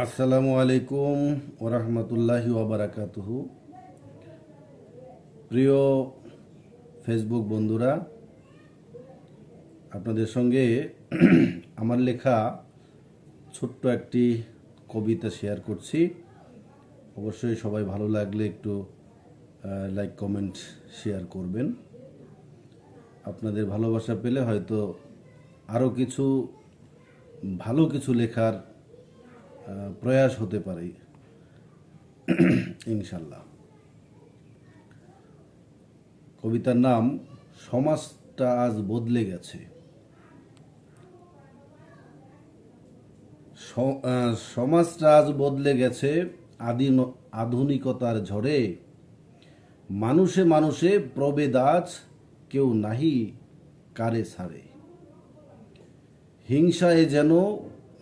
আসসালামু আলাইকুম ওরহমতুল্লাহি ওবরাকাতুহু। প্রিয় ফেসবুক বন্ধুরা, আপনাদের সঙ্গে আমার লেখা ছোট্ট একটি কবিতা শেয়ার করছি। অবশ্যই সবাই ভালো লাগলে একটু লাইক কমেন্ট শেয়ার করবেন। আপনাদের ভালোবাসা পেলে হয়তো আরও কিছু, ভালো কিছু লেখার প্রয়াস হতে পারে। ইনশাল্লাহ কবিতার নাম, সমাজটা আজ বদলে গেছে। সমাজটা আজ বদলে গেছে আদিন, আধুনিকতার ঝড়ে। মানুষে মানুষে প্রবেদ আজ কেউ নাহি কারে ছাড়ে হিংসায় যেন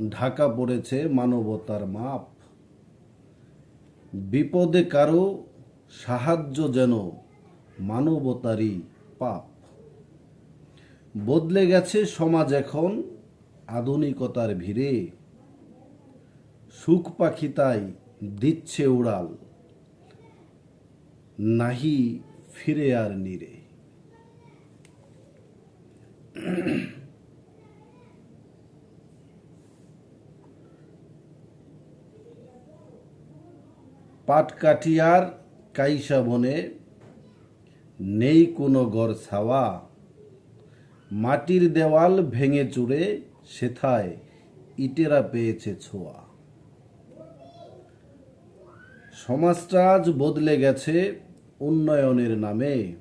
ঢাকা পড়েছে মানবতার মাপ। বিপদে কারও সাহায্য যেন মানবতারই পাপ। বদলে গেছে সমাজ এখন আধুনিকতার ভিড়ে। সুখ পাখি তাই দিচ্ছে উড়াল। নাহি ফিরে আর নিরে। পাটকাঠিয়ার কাইসা বনে নেই কোনো গড় ছাওয়া। মাটির দেওয়াল ভেঙে চুরে সেথায় ইটেরা পেয়েছে ছোঁয়া। সমাজটা আজ বদলে গেছে উন্নয়নের নামে।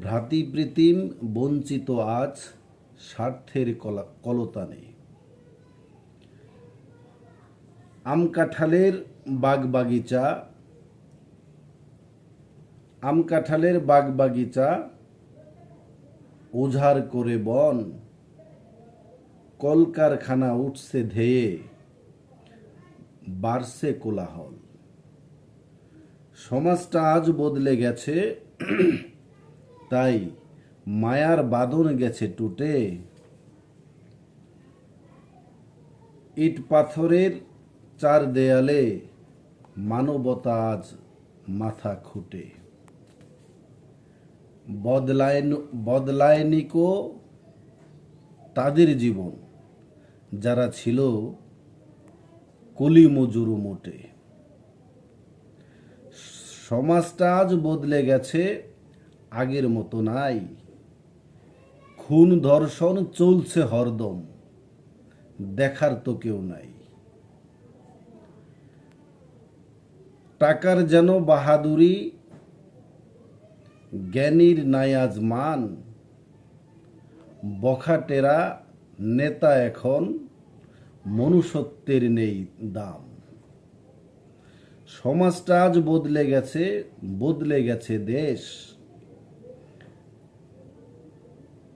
ভ্রাতৃপ্রীতিম বঞ্চিত আজ স্বার্থের কলা- কলতানে। আম কাঁঠালের বাগ বাগিচা আম কাঁঠালের বাগ বাগিচা উজাড় করে বন, কলকারখানা উঠছে ধেয়ে, বাড়ছে কোলাহল। সমাজটা আজ বদলে গেছে, তাই মায়ার বাঁধন গেছে টুটে। ইট পাথরের চার দেয়ালে মানবতা আজ মাথা খুঁটে। বদলায় বদলায়নিকো তাদের জীবন, যারা ছিল কুলি মজুরু মোটে। সমাজটা আজ বদলে গেছে, আগের মতো নাই। খুন ধর্ষণ চলছে হরদম, দেখার তো কেউ নাই। টাকার যেন বাহাদুরি, জ্ঞানীর নায়াজ মান। বখাটেরা নেতা এখন, মনুষ্যত্বের নেই দাম। সমাজটা আজ বদলে গেছে বদলে গেছে দেশ।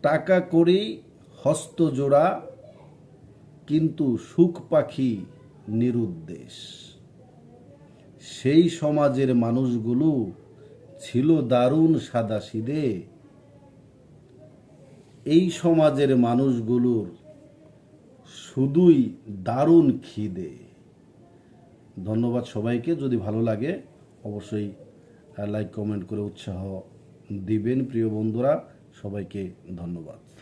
টাকা করি হস্তজোড়া কিন্তু সুখ পাখি নিরুদ্দেশ। সেই সমাজের মানুষগুলো ছিল দারুণ সাদাসিদে। এই সমাজের মানুষগুলোর শুধুই দারুণ খিদে। ধন্যবাদ সবাইকে, যদি ভালো লাগে অবশ্যই লাইক কমেন্ট করে উৎসাহ দিবেন, প্রিয় বন্ধুরা। সবাইকে ধন্যবাদ।